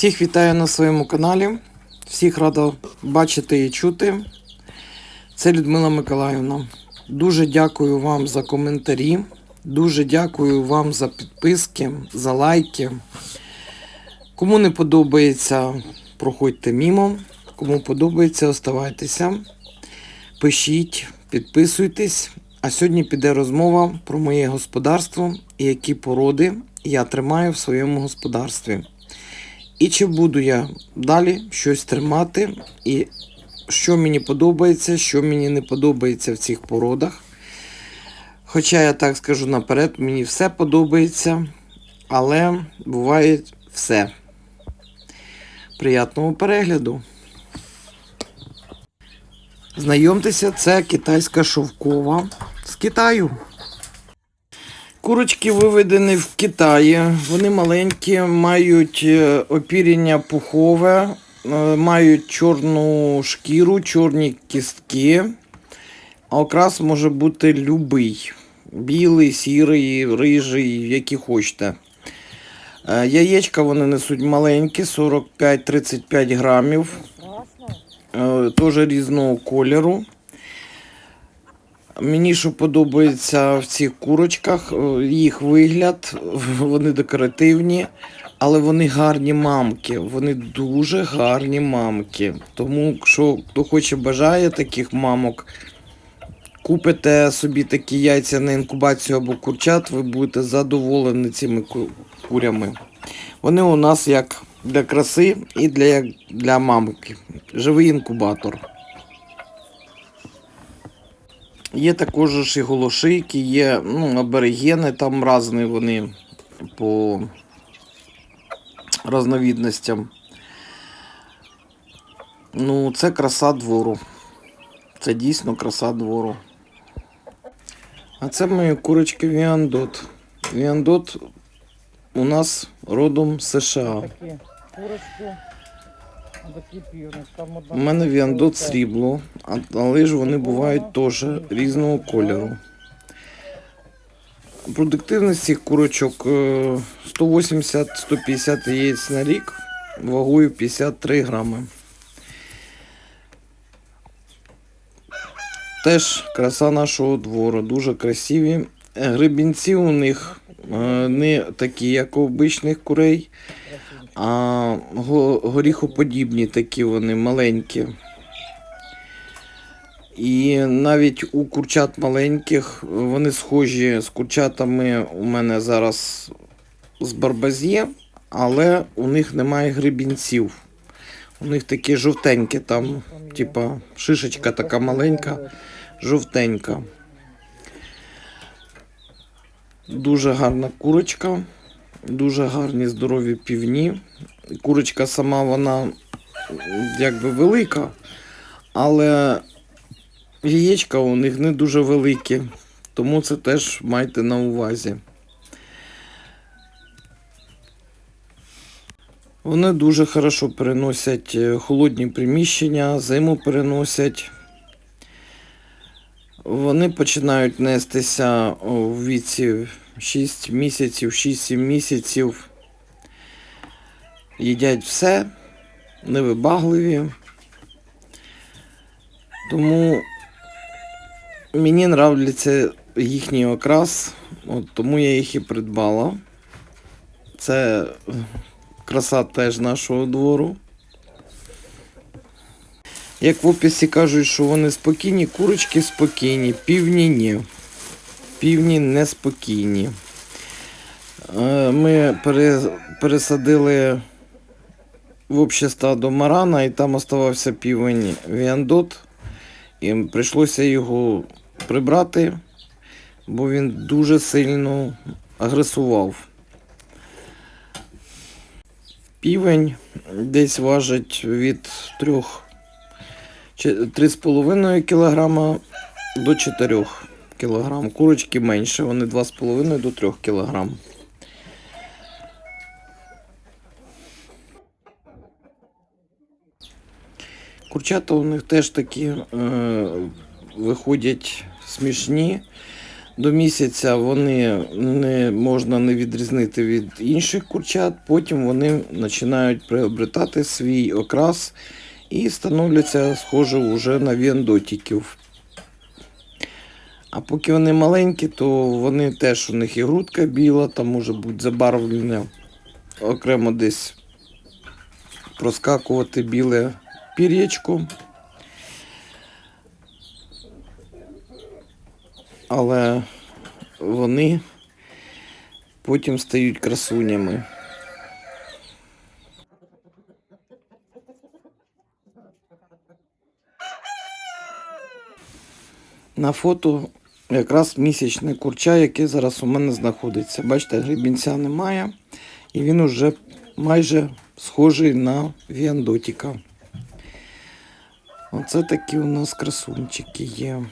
Всіх вітаю на своєму каналі. Всіх рада бачити і чути. Це Людмила Миколаївна. Дуже дякую вам за коментарі. Дуже дякую вам за підписки, за лайки. Кому не подобається, проходьте мімо. Кому подобається, оставайтеся. Пишіть, підписуйтесь. А сьогодні піде розмова про моє господарство і які породи я тримаю в своєму господарстві. І чи буду я далі щось тримати, і що мені подобається, що мені не подобається в цих породах. Хоча я так скажу наперед, мені все подобається, але буває все. Приятного перегляду. Знайомтеся, це китайська шовкова з Китаю. Курочки виведені в Китаї. Вони маленькі, мають е, опірення пухове, е, мають чорну шкіру, чорні кістки. А окрас може бути любий. Білий, сірий, рижий, який хочете. Е, Яєчка вони несуть маленькі, 45-35 грамів. Теж різного кольору. Мені що подобається в цих курочках, е, їх вигляд, вони декоративні, але вони гарні мамки. Вони дуже гарні мамки. Тому, що хто хоче бажає таких мамок, купите собі такі яйця на інкубацію або курчат, ви будете задоволені цими курями. Вони у нас як для краси і для, для мамки. Живий інкубатор. Є також ж і голошийки, є ну, аборигени, там різні вони по різновідностям. Ну, це краса двору. Це дійсно краса двору. А це мої курочки Віандот. Віандот у нас родом США. Такі курочки, такі півник. Там одна У мене Віандот срібло, але ж вони бувають теж різного кольору. Продуктивність цих курочок е, 180-150 яєць на рік, вагою 53 грами. Теж краса нашого двору, дуже красиві. Е, Гребінці у них е, не такі, як у обичних курей, а горіхоподібні такі вони маленькі. І навіть у курчат маленьких вони схожі з курчатами у мене зараз з барбазє, але у них немає гребінців. У них такі жовтенькі, там, типа, шишечка така маленька, жовтенька. Дуже гарна курочка, дуже гарні здорові півні. Курочка сама вона якби велика, але яєчка у них не дуже великі, тому це теж майте на увазі. Вони дуже хорошо переносять е, холодні приміщення, зиму переносять. Вони починають нестися у віці 6 місяців, 6-7 місяців. Їдять все, невибагливі. Тому мені нравляться їхній окрас, от тому я їх і придбала. Це е, краса теж нашого двору. Як в описі кажуть, що вони спокійні, курочки спокійні, півні ні. Півні неспокійні. Е, Ми пересадили в обще стадо Марана, і там оставався півень Віандот. І прийшлося його прибрати, бо він дуже сильно агресував. Півень десь важить від 3 3,5 кг до 4 кг. Курочки менше, вони 2,5 до 3 кг. Курчата у них теж такі е, виходять смішні, До місяця вони не можна не відрізнити від інших курчат, потім вони починають приобретати свій окрас і становляться схожі вже на віандотиків. А поки вони маленькі, то вони теж у них і грудка біла, там може бути забарвлене окремо десь проскакувати біле пір'ячко. Але вони потім стають красунями. На фото якраз місячне курча, яке зараз у мене знаходиться. Бачите, грибінця немає, і він уже майже схожий на віандотіка. Оце такі у нас красунчики є.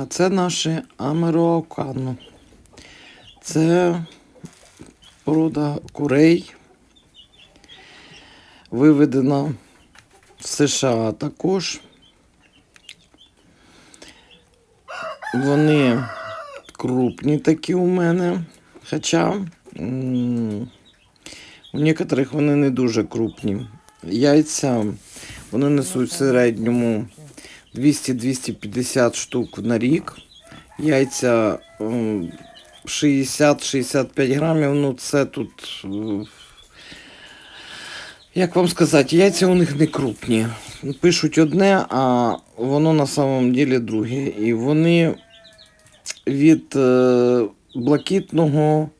А це наші амероокану. Це порода курей, виведена в США також. Вони крупні такі у мене. Хоча у некоторих вони не дуже крупні. Яйця вони несуть в середньому 200-250 штук на рік. Яйця 60-65 грамів. Ну, це тут. е, Як вам сказати, яйця у них не крупні. Пишуть одне, а воно на самом ділі друге. І вони від е, блакитного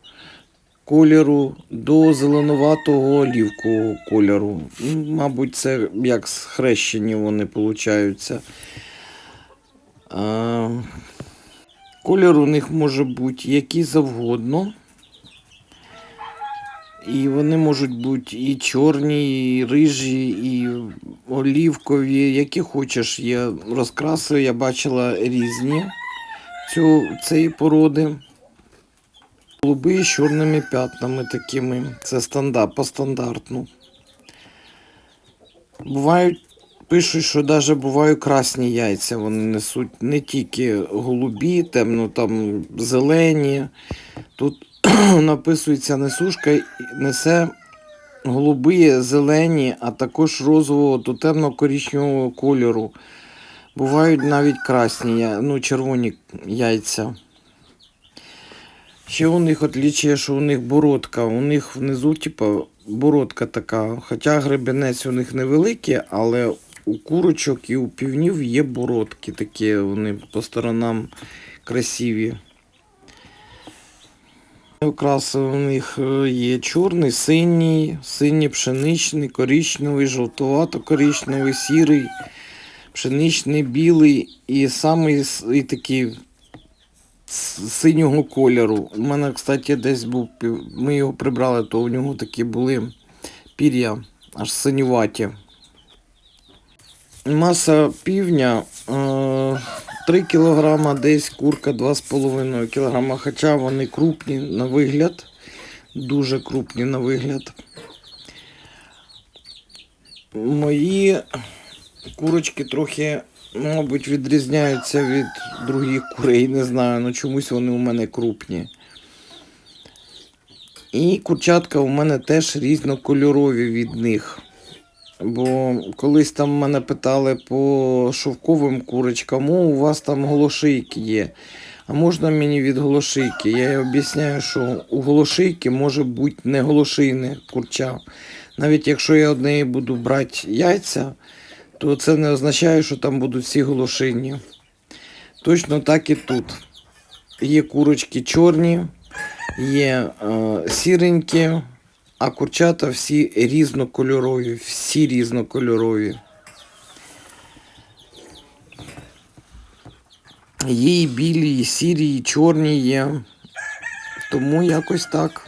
кольору до зеленуватого олівкового кольору. Мабуть, це як схрещені вони получаються. А, колір у них може бути який завгодно. І вони можуть бути і чорні, і рижі, і олівкові, які хочеш. Є розкраси, я бачила різні цю, цієї породи. Голуби з чорними п'ятнами такими. Це стандарт, по стандартну. Бувають, пишуть, що навіть бувають красні яйця. Вони несуть не тільки голубі, темно там зелені. Тут написується несушка несе голуби, зелені, а також розового до темно-коричневого кольору. Бувають навіть красні, ну, червоні яйця. Ще у них отличие, що у них бородка. У них внизу, типу, бородка така. Хоча гребенець у них невеликий, але у курочок і у півнів є бородки такі, вони по сторонам красиві. Окраси у них е, є чорний, синій, синій пшеничний, коричневий, жовтувато-коричневий, сірий, пшеничний, білий і самий і такий синього кольору. У мене, кстати, десь був, ми його прибрали, то у нього такі були пір'я, аж синюваті. Маса півня е, 3 кг, десь курка 2,5 кг, хоча вони крупні на вигляд, дуже крупні на вигляд. Мої курочки трохи, мабуть, відрізняються від других курей, не знаю, але чомусь вони у мене крупні. І курчатка у мене теж різнокольорові від них. Бо колись там мене питали по шовковим курочкам, о, у вас там голошийки є. А можна мені від голошийки? Я їй об'ясняю, що у голошийки може бути не голошийне курча. Навіть якщо я однеї буду брати яйця, то це не означає, що там будуть всі голошийні. Точно так і тут. Є курочки чорні, є е, сіренькі, а курчата всі різнокольорові, всі різнокольорові. Є і білі, і сірі, і чорні є. Тому якось так.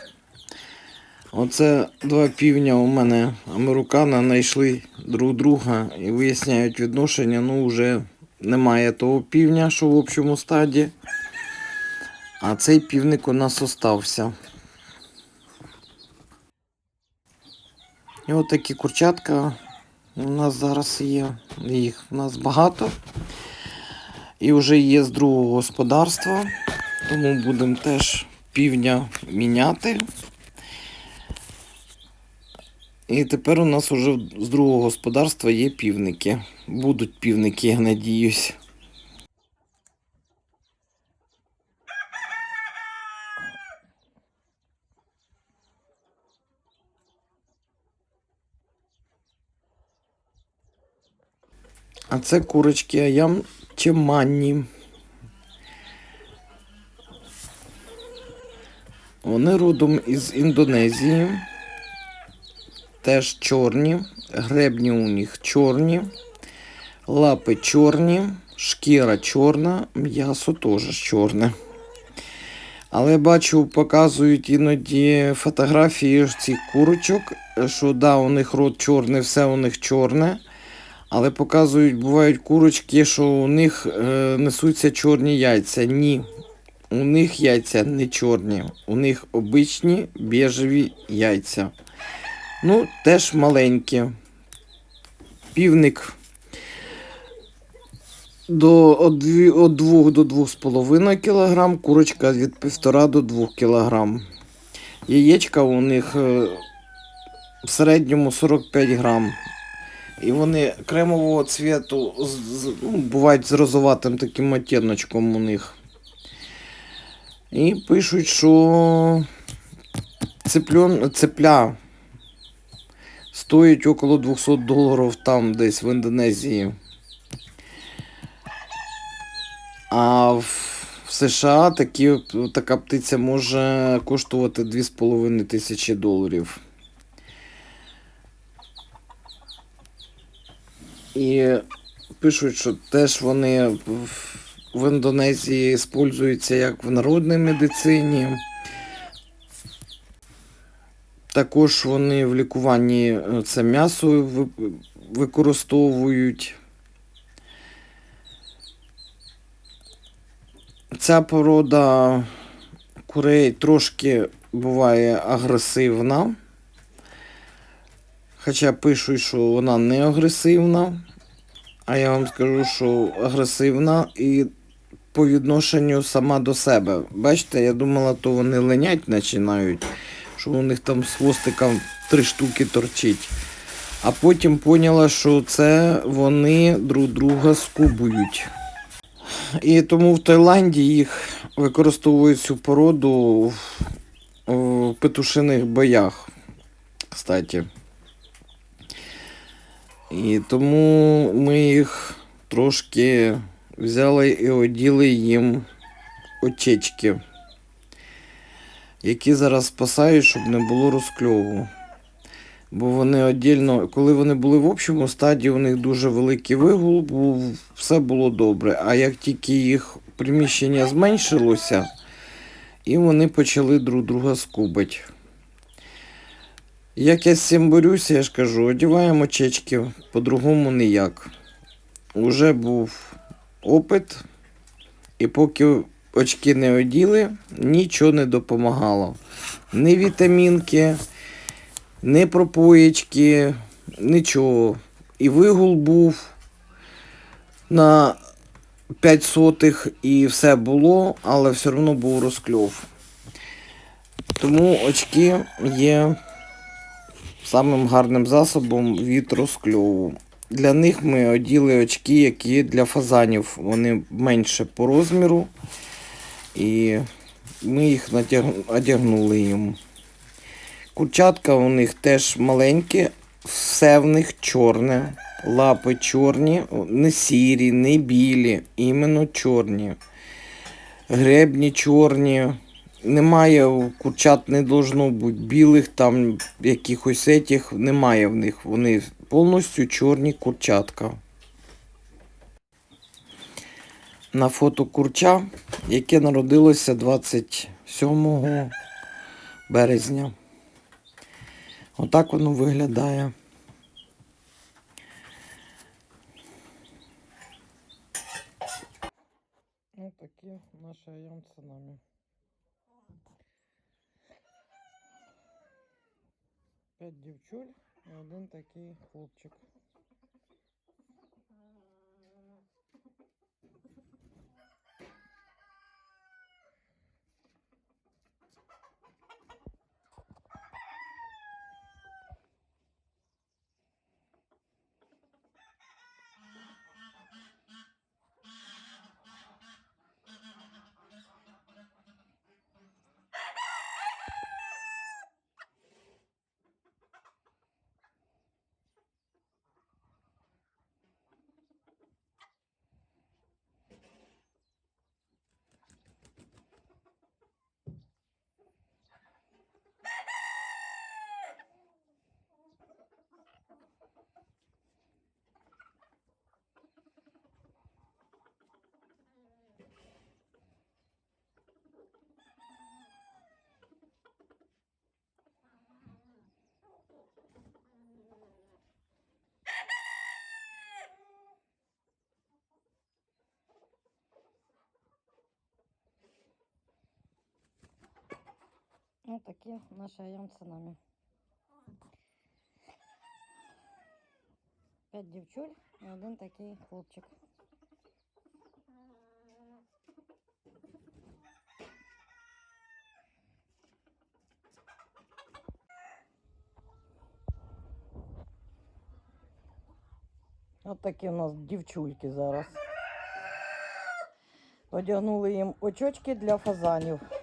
Оце два півня у мене американа знайшли друг друга і виясняють відношення. Ну, вже немає того півня, що в общому стаді. А цей півник у нас остався. І от такі курчатка у нас зараз є. Їх у нас багато. І вже є з другого господарства. Тому будемо теж півня міняти. І тепер у нас вже з другого господарства є півники. Будуть півники, я надіюсь. А це курочки аям чеманні. Вони родом із Індонезії. Теж чорні, гребні у них чорні, лапи чорні, шкіра чорна, м'ясо теж чорне. Але бачу, показують іноді фотографії цих курочок, що да, у них рот чорний, все у них чорне. Але показують, бувають курочки, що у них е, несуться чорні яйця. Ні. У них яйця не чорні, у них обичні біжеві яйця. Ну, теж маленькі. Півник до, від, 2 до 2,5 кг, курочка від 1,5 до 2 кг. Яєчка у них е, в середньому 45 грам. І вони кремового цвіту, ну, бувають з розоватим таким оттіночком у них. І пишуть, що цепльон, цепля стоїть около 200 доларів там десь в Індонезії. А в, США такі, така птиця може коштувати 2,5 тисячі доларів. І пишуть, що теж вони в, Індонезії використовуються як в народній медицині. Також вони в лікуванні е, це м'ясо використовують. Ця порода курей трошки буває агресивна. Хоча пишуть, що вона не агресивна. А я вам скажу, що агресивна і по відношенню сама до себе. Бачите, я думала, то вони ленять починають, що у них там з хвостиком три штуки торчить. А потім поняла, що це вони друг друга скубують. І тому в Таїланді їх використовують цю породу в, петушиних боях. Кстати. І тому ми їх трошки взяли і оділи їм очечки, які зараз спасають, щоб не було розкльову. Бо вони отдільно, коли вони були в общому стадії, у них дуже великий вигул, був, все було добре. А як тільки їх приміщення зменшилося, і вони почали друг друга скубити. Як я з цим борюся, я ж кажу, одіваємо очечки, по-другому ніяк. Уже був опит, і поки очки не оділи, нічого не допомагало. Ні вітамінки, ні пропоєчки, нічого. І вигул був на 5 сотих, і все було, але все одно був розкльов. Тому очки є самим гарним засобом від розкльову. Для них ми оділи очки, які для фазанів. Вони менше по розміру. І ми їх одягнули їм. Курчатка у них теж маленькі, все в них чорне. Лапи чорні, не сірі, не білі, іменно чорні. Гребні чорні. Немає курчат, не должно бути білих, там якихось етіх, немає в них. Вони повністю чорні курчатка. На фото курча, яке народилося 27 березня. Отак воно виглядає. Ось такі наші ямці нами. П'ять дівчуль і один такий хлопчик. Ось такі наші ямці нами. П'ять дівчуль і один такий хлопчик. От такі у нас дівчульки зараз. Одягнули їм очочки для фазанів.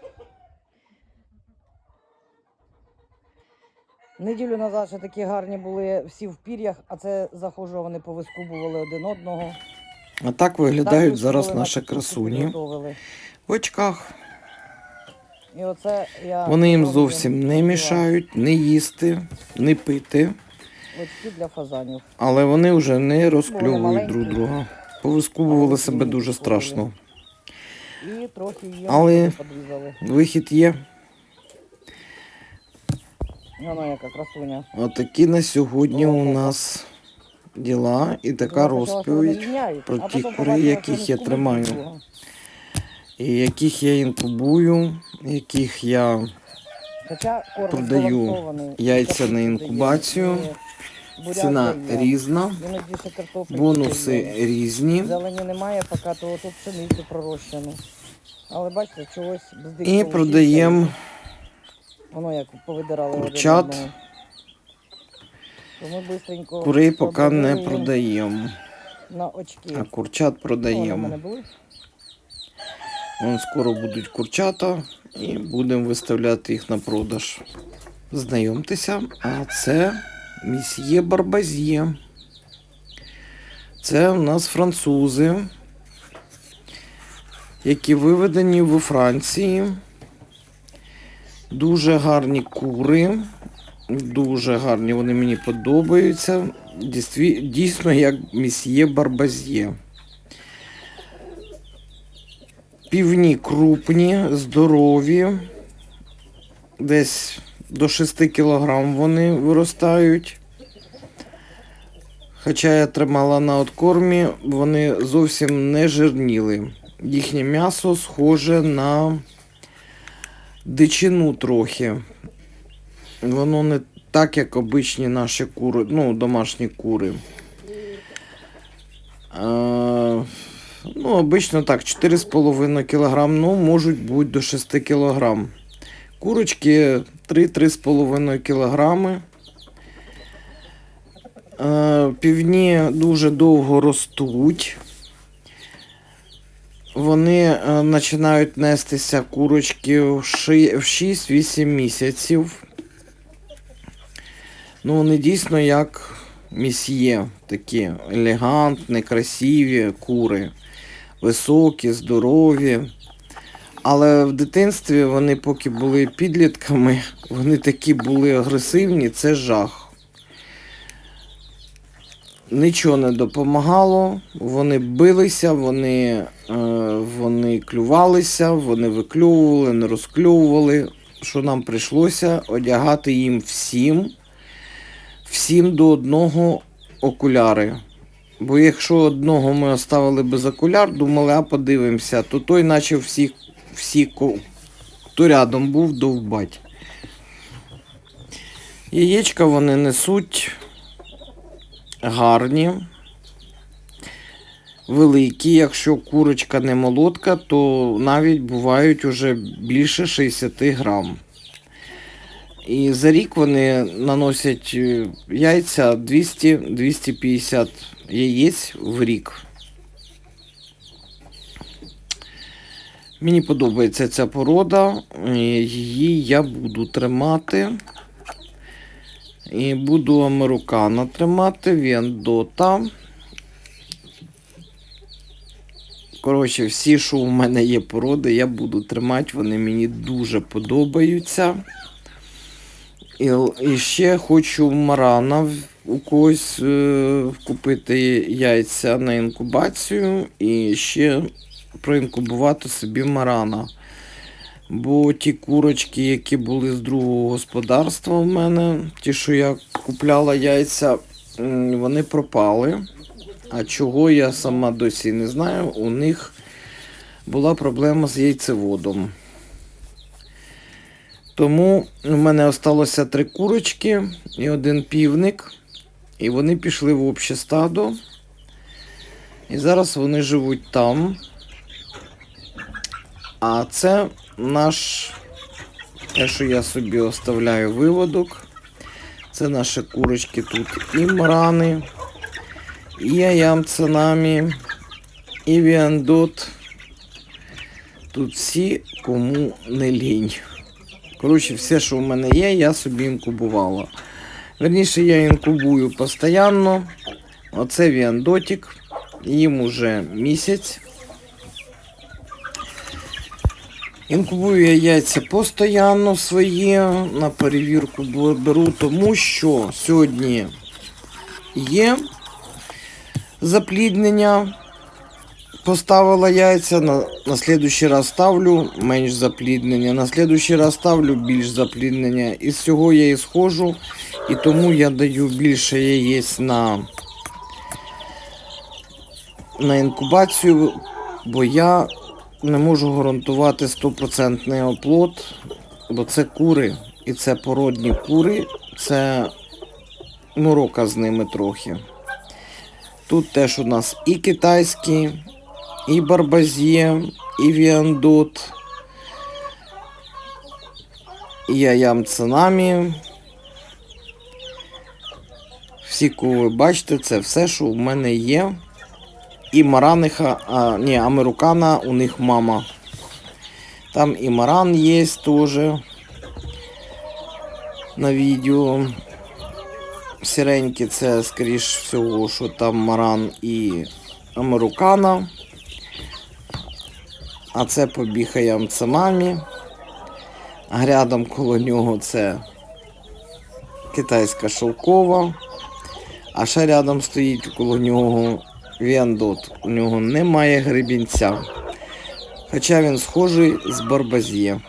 Неділю назад ще такі гарні були всі в пір'ях, а це захожу, вони повискубували один одного. А так виглядають Так зараз наші красуні. В очках. І оце я Вони їм зовсім не мішають не їсти, не пити, Очки для фазанів. але вони вже не розкльовують друг друга. Повискубували себе дуже страшно. І трохи Але-. Вихід є. Воно яка красуня. Отакі на сьогодні у нас діла і така розповідь, про ті кури, яких я тримаю. і яких я інкубую, яких я Продаю яйця на інкубацію. ціна різна, бонуси різні. Зелені немає, поки то тут пшеницю пророщену. Але бачите, чогось І продаємо Воно як повидирали один Курчат. одного. То ми бистренько курей поки не їм продаємо, На очки. а курчат Ну, вони в продаємо. були. Вон скоро будуть курчата і будемо виставляти їх на продаж. Знайомтеся, а це місьє Барбазє. Це у нас французи, які виведені у Франції. Дуже гарні кури. Дуже гарні, вони мені подобаються. Дійсно, як місьє Барбазє. Півні крупні, здорові. Десь до 6 кг вони виростають. Хоча я тримала на откормі, вони зовсім не жирніли. Їхнє м'ясо схоже на дичину трохи. Воно не так, як обичні наші кури, ну, домашні кури. Е, Ну, обично так, 4,5 кг, ну, можуть бути до 6 кг. Курочки 3-3,5 кілограми. Е, Півні дуже довго ростуть. Вони е, починають нестися курочки в ши- в 6-8 місяців. Ну, вони дійсно як місьє, такі елегантні, красиві кури, високі, здорові. Але в дитинстві вони, поки були підлітками, вони такі були агресивні, це жах. Нічого не допомагало, вони билися, вони, е, вони клювалися, вони виклювували, не розклювували. Що нам прийшлося одягати їм всім, всім до одного окуляри. Бо якщо одного ми оставили без окуляр, думали, а подивимося, то той наче всі, всі хто рядом був, довбать. Яєчка вони несуть гарні, великі. Якщо курочка не молодка, то навіть бувають уже більше 60 грам. І за рік вони наносять е, яйця 200-250 яєць в рік. Мені подобається ця порода, її я буду тримати. І буду американо тримати, Вендота. Коротше, всі, що у мене є породи, я буду тримати, вони мені дуже подобаються. І, і ще хочу марана у когось е, купити яйця на інкубацію і ще проінкубувати собі марана. Бо ті курочки, які були з другого господарства в мене, ті, що я купляла яйця, вони пропали. А чого я сама досі не знаю, у них була проблема з яйцеводом. Тому у мене осталося три курочки і один півник. І вони пішли в обще стадо. І зараз вони живуть там. А це наш, те, що я собі оставляю виводок. Це наші курочки тут і марани, і аямцанамі, і віандот. Тут всі, кому не лінь. Коротше, все, що в мене є, я собі інкубувала. Верніше, я інкубую постійно. Оце віандотик. Їм уже місяць. Інкубую я яйця постійно свої на перевірку беру, тому що сьогодні є запліднення. Поставила яйця, на, на слідуючий раз ставлю менш запліднення, на слідуючий раз ставлю більш запліднення. Із цього я і схожу, і тому я даю більше яєць на, на інкубацію, бо я не можу гарантувати 100% оплот, бо це кури, і це породні кури, це морока з ними трохи. Тут теж у нас і китайські, і барбазє, і віандот, і аям цунамі. Всі, кого ви бачите, це все, що в мене є. І Мараниха, а, ні, Американа у них мама. Там і Маран є теж на відео. Сіренькі це, скоріш всього, що там Маран і Американа. А це побіг ямцамамі. А рядом коло нього це китайська шовкова. А ще рядом стоїть коло нього Віандот. У нього немає гребінця. Хоча він схожий з Барбазє.